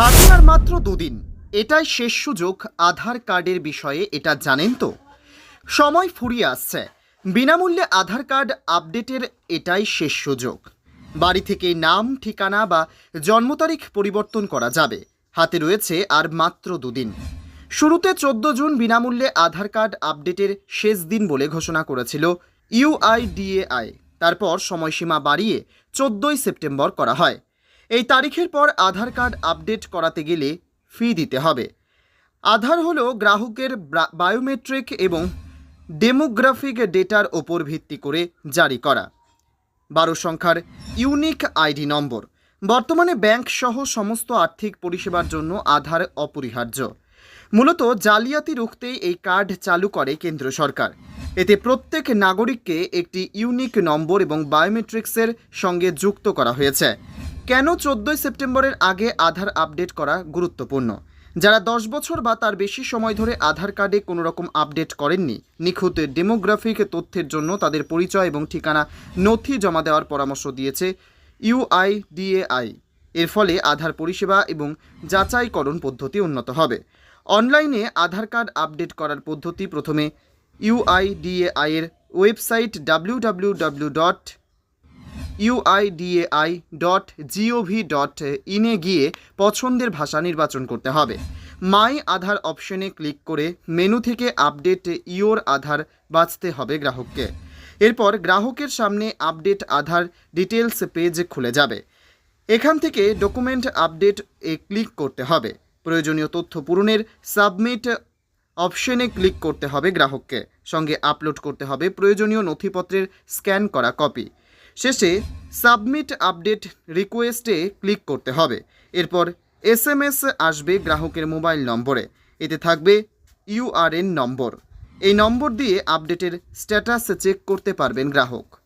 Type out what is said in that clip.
হাতে আর মাত্র দুদিন। এটাই শেষ সুযোগ আধার কার্ডের বিষয়ে, এটা জানেন তো? সময় ফুরিয়ে আসছে। বিনামূল্যে আধার কার্ড আপডেটের এটাই শেষ সুযোগ। বাড়ি থেকে নাম, ঠিকানা বা জন্ম তারিখ পরিবর্তন করা যাবে। হাতে রয়েছে আর মাত্র দুদিন। শুরুতে চোদ্দ জুন বিনামূল্যে আধার কার্ড আপডেটের শেষ দিন বলে ঘোষণা করেছিল ইউআইডিএআই। তারপর সময়সীমা বাড়িয়ে চোদ্দই সেপ্টেম্বর করা হয়। এই তারিখের পর আধার কার্ড আপডেট করাতে গেলে ফি দিতে হবে। আধার হলো গ্রাহকের বায়োমেট্রিক এবং ডেমোগ্রাফিক ডেটার ওপর ভিত্তি করে জারি করা। বারো সংখ্যার ইউনিক আইডি নম্বর। বর্তমানে ব্যাংক সহ সমস্ত আর্থিক পরিষেবার জন্য আধার অপরিহার্য। মূলত জালিয়াতি রুখতেই এই কার্ড চালু করে কেন্দ্র সরকার। এতে প্রত্যেক নাগরিককে একটি ইউনিক নম্বর এবং বায়োমেট্রিক্সের সঙ্গে যুক্ত করা হয়েছে। কেন চোদ্দোই সেপ্টেম্বরের আগে আধার আপডেট করা গুরুত্বপূর্ণ? যারা দশ বছর বা তার বেশি সময় ধরে আধার কার্ডে কোনো রকম আপডেট করেননি, নিখুঁত ডেমোগ্রাফিক তথ্যের জন্য তাদের পরিচয় এবং ঠিকানা নথি জমা দেওয়ার পরামর্শ দিয়েছে ইউআইডিএআই এর ফলে আধার পরিষেবা এবং যাচাইকরণ পদ্ধতি উন্নত হবে। অনলাইনে আধার কার্ড আপডেট করার পদ্ধতি প্রথমে ইউআইডিএআই এর website W W dot dot GOV dot ইনে গিয়ে পছন্দের ভাষা নির্বাচন করতে হবে। মাই আধার অপশনে ক্লিক করে মেনু থেকে আপডেট ইওর আধার বাছতে হবে গ্রাহককে। এরপর গ্রাহকের সামনে আপডেট আধার ডিটেলস পেজ খুলে যাবে। এখান থেকে ডকুমেন্ট আপডেট এ ক্লিক করতে হবে। প্রয়োজনীয় তথ্য পূরণের সাবমিট অপশনে ক্লিক করতে হবে গ্রাহককে। সঙ্গে আপলোড করতে হবে প্রয়োজনীয় নথিপত্রের স্ক্যান করা কপি। শেষে সাবমিট আপডেট রিকোয়েস্টে ক্লিক করতে হবে। এরপর এস আসবে গ্রাহকের মোবাইল নম্বরে। এতে থাকবে ইউআরএন নম্বর। এই নম্বর দিয়ে আপডেটের স্ট্যাটাস চেক করতে পারবেন গ্রাহক।